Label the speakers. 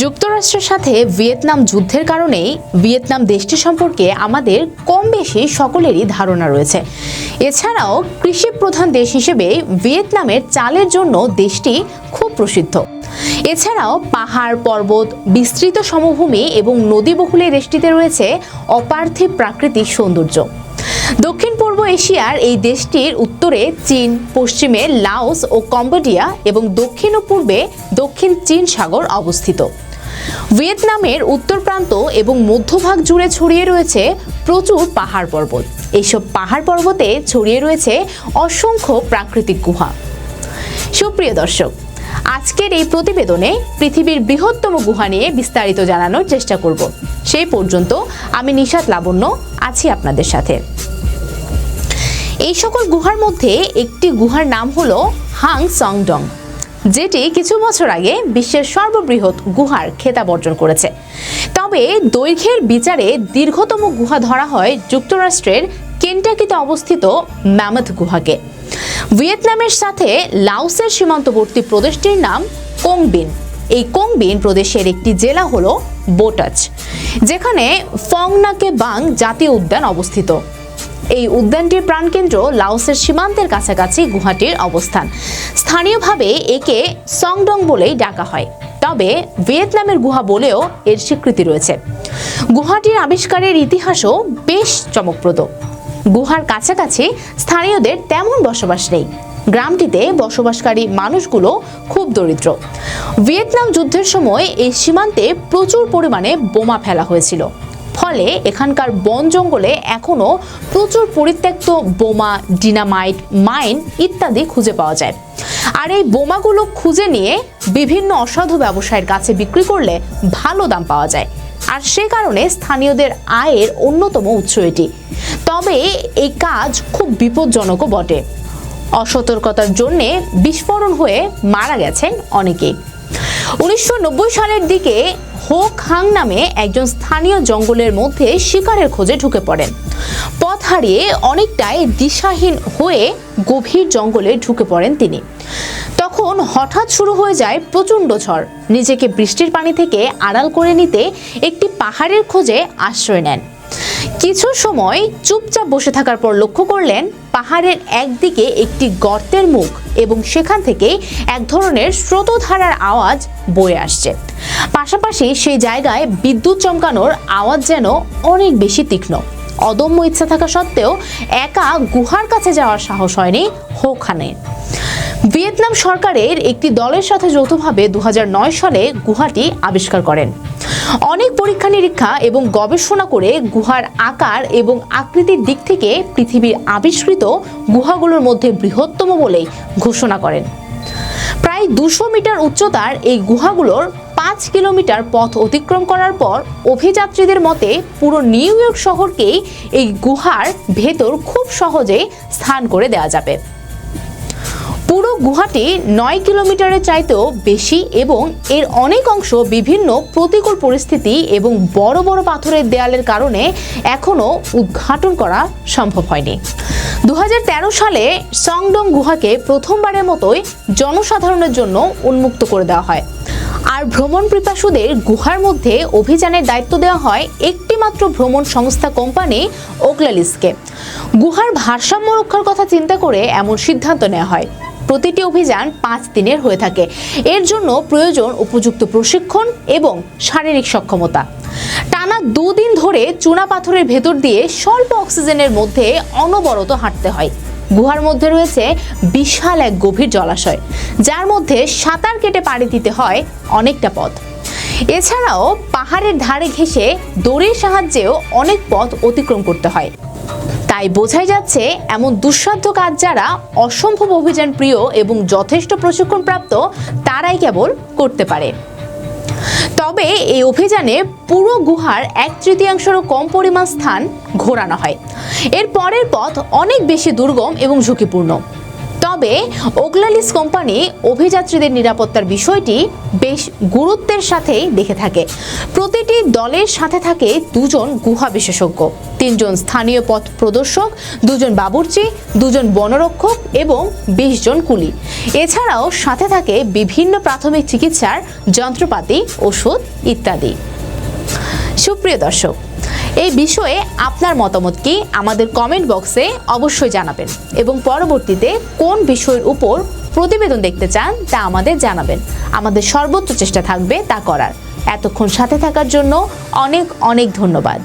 Speaker 1: যুক্তরাষ্ট্রের সাথে ভিয়েতনাম যুদ্ধের কারণেই ভিয়েতনাম দেশটি সম্পর্কে আমাদের কম বেশি সকলেরই ধারণা রয়েছে। এছাড়াও কৃষি প্রধান দেশ হিসেবে ভিয়েতনামের চালের জন্য দেশটি খুব প্রসিদ্ধ। এছাড়াও পাহাড়, পর্বত, বিস্তৃত সমভূমি এবং নদী বহুলে দেশটিতে রয়েছে অপার্থিব প্রাকৃতিক সৌন্দর্য। দক্ষিণ পূর্ব এশিয়ার এই দেশটির উত্তরে চীন, পশ্চিমে লাওস ও কম্বোডিয়া এবং দক্ষিণ ও পূর্বে দক্ষিণ চীন সাগর অবস্থিত। ভিয়েতনামের উত্তর প্রান্ত এবং মধ্যভাগ জুড়ে ছড়িয়ে রয়েছে প্রচুর পাহাড় পর্বত। এইসব পাহাড় পর্বতে ছড়িয়ে রয়েছে অসংখ্য প্রাকৃতিক গুহা। সুপ্রিয় দর্শক, আজকের এই প্রতিবেদনে পৃথিবীর বৃহত্তম গুহা নিয়ে বিস্তারিত জানানোর চেষ্টা করব। সেই পর্যন্ত আমি নিশাত লাবণ্য, আছি আপনাদের সাথে। এই সকল গুহার মধ্যে একটি গুহার নাম হলো হাং সংডং। যেটি কিছু বছর আগে বিশ্বের সর্ববৃহৎ গুহার খেতাব অর্জন করেছে। তবে দৈর্ঘ্যের বিচারে দীর্ঘতম গুহা ধরা হয় যুক্তরাষ্ট্রের কেন্টাকিতে অবস্থিত ম্যামথ গুহাকে। ভিয়েতনামের সাথে লাওসের সীমান্তবর্তী প্রদেশটির নাম কোংবিন। এই কোংবিন প্রদেশের একটি জেলা হলো বোটাচ, যেখানে ফংনাকে বাং জাতীয় উদ্যান অবস্থিত। এই উদ্যানটির প্রাণকেন্দ্র লাওসের সীমান্তের কাছাকাছি গুহাটির অবস্থান। স্থানীয়ভাবে একে সংডং বলেই ডাকা হয়। তবে ভিয়েতনামের গুহা বলেও এর স্বীকৃতি রয়েছে। গুহাটির আবিষ্কারের ইতিহাসও বেশ চমকপ্রদ। গুহার কাছাকাছি স্থানীয়দের তেমন বসবাস নেই। গ্রামটিতে বসবাসকারী মানুষগুলো খুব দরিদ্র। ভিয়েতনাম যুদ্ধের সময় এই সীমান্তে প্রচুর পরিমাণে বোমা ফেলা হয়েছিল। ফলে এখানকার বন জঙ্গলে এখনও প্রচুর পরিত্যক্ত বোমা, ডিনামাইট, মাইন ইত্যাদি খুঁজে পাওয়া যায়। আর এই বোমাগুলো খুঁজে নিয়ে বিভিন্ন অসাধু ব্যবসায়ীর কাছে বিক্রি করলে ভালো দাম পাওয়া যায়। আর সে কারণে স্থানীয়দের আয়ের অন্যতম উৎস এটি। তবে এই কাজ খুব বিপজ্জনকও বটে। অসতর্কতার জন্যে বিস্ফোরণ হয়ে মারা গেছেন অনেকেই। উনিশশো নব্বই সালের দিকে হো খাং নামে একজন স্থানীয় জঙ্গলের মধ্যে শিকারের খোঁজে ঢুকে পড়েন। পথ হারিয়ে অনেকটাই দিশাহীন হয়ে গভীর জঙ্গলে ঢুকে পড়েন তিনি। তখন হঠাৎ শুরু হয়ে যায় প্রচণ্ড ঝড়। নিজেকে বৃষ্টির পানি থেকে আড়াল করে নিতে একটি পাহাড়ের খোঁজে আশ্রয় নেন। কিছু সময় চুপচাপ বসে থাকার পর লক্ষ্য করলেন, পাহাড়ের একদিকে একটি গর্তের মুখ এবং সেখান থেকে এক ধরনের স্রোতধারার আওয়াজ বয়ে আসছে। পাশাপাশি সেই জায়গায় বিদ্যুৎ চমকানোর আওয়াজ যেন অনেক বেশি তীক্ষ্ণ। অদম্য ইচ্ছা থাকা সত্ত্বেও একা গুহার কাছে যাওয়ার সাহস হয়নি হোখানের ভিয়েতনাম সরকারের একটি দলের সাথে যৌথভাবে দু হাজার নয় সালে গুহাটি আবিষ্কার করেন। অনেক পরীক্ষা নিরীক্ষা এবং গবেষণা করে গুহার আকার এবং আকৃতির দিক থেকে পৃথিবীর আবিষ্কৃত গুহাগুলোর মধ্যে বৃহত্তম বলেই ঘোষণা করেন। প্রায় দুশো মিটার উচ্চতার এই গুহাগুলোর পাঁচ কিলোমিটার পথ অতিক্রম করার পর অভিযাত্রীদের মতে পুরো নিউ ইয়র্ক শহরকেই এই গুহার ভেতর খুব সহজে স্থান করে দেওয়া যাবে। পুরো গুহাটি নয় কিলোমিটারের চাইতেও বেশি এবং এর অনেক অংশ বিভিন্ন প্রতিকূল পরিস্থিতি এবং বড় বড় পাথরের দেয়ালের কারণে এখনও উদ্ঘাটন করা সম্ভব হয়নি। দু হাজার তেরো সালে সংডং গুহাকে প্রথমবারের মতোই জনসাধারণের জন্য উন্মুক্ত করে দেওয়া হয়। আর ভ্রমণ পিপাসুদের গুহার মধ্যে অভিযানের দায়িত্ব দেওয়া হয় একটি মাত্র ভ্রমণ সংস্থা কোম্পানি ওকলালিসকে। গুহার ভারসাম্য রক্ষার কথা চিন্তা করে এমন সিদ্ধান্ত নেওয়া হয়। প্রতিটি অভিযান পাঁচ দিনের হয়ে থাকে। এর জন্য প্রয়োজন উপযুক্ত প্রশিক্ষণ এবং শারীরিক সক্ষমতা। টানা দুদিন ধরে চুনা পাথরের ভেতর দিয়ে স্বল্প অক্সিজেনের মধ্যে অনবরত হাঁটতে হয়। গুহার মধ্যে রয়েছে বিশাল এক গভীর জলাশয়, যার মধ্যে সাঁতার কেটে পাড়ি দিতে হয় অনেকটা পথ। এছাড়াও পাহাড়ের ধারে ঘেঁষে দড়ির সাহায্যেও অনেক পথ অতিক্রম করতে হয়। তাই বোঝাই যাচ্ছে, এমন দুঃসাধ্য কাজ যারা অসম্ভব অভিযান প্রিয় এবং যথেষ্ট প্রশিক্ষণপ্রাপ্ত, তারাই কেবল করতে পারে। তবে এই অভিযানে পুরো গুহার এক তৃতীয়াংশেরও কম পরিমাণ স্থান ঘোরানো হয়। এর পরের পথ অনেক বেশি দুর্গম এবং ঝুঁকিপূর্ণ। তবে ওগলালিস কোম্পানি অভিযাত্রীদের নিরাপত্তার বিষয়টি বেশ গুরুত্বের সাথেই দেখে থাকে। প্রতিটি দলের সাথে থাকে দুজন গুহা বিশেষজ্ঞ। তিনজন স্থানীয় পথ প্রদর্শক, দুজন বাবুর্চি, দুজন বনরক্ষক এবং বিশ জন কুলি। এছাড়াও সাথে থাকে বিভিন্ন প্রাথমিক চিকিৎসার যন্ত্রপাতি, ওষুধ ইত্যাদি। সুপ্রিয় দর্শক এই বিষয়ে আপনার মতামত কি আমাদের কমেন্ট বক্সে অবশ্যই জানাবেন এবং পরবর্তীতে কোন বিষয়ের উপর প্রতিবেদন দেখতে চান তা আমাদের জানাবেন। আমাদের সর্বোচ্চ চেষ্টা থাকবে তা করার। এতক্ষণ সাথে থাকার জন্য অনেক অনেক ধন্যবাদ।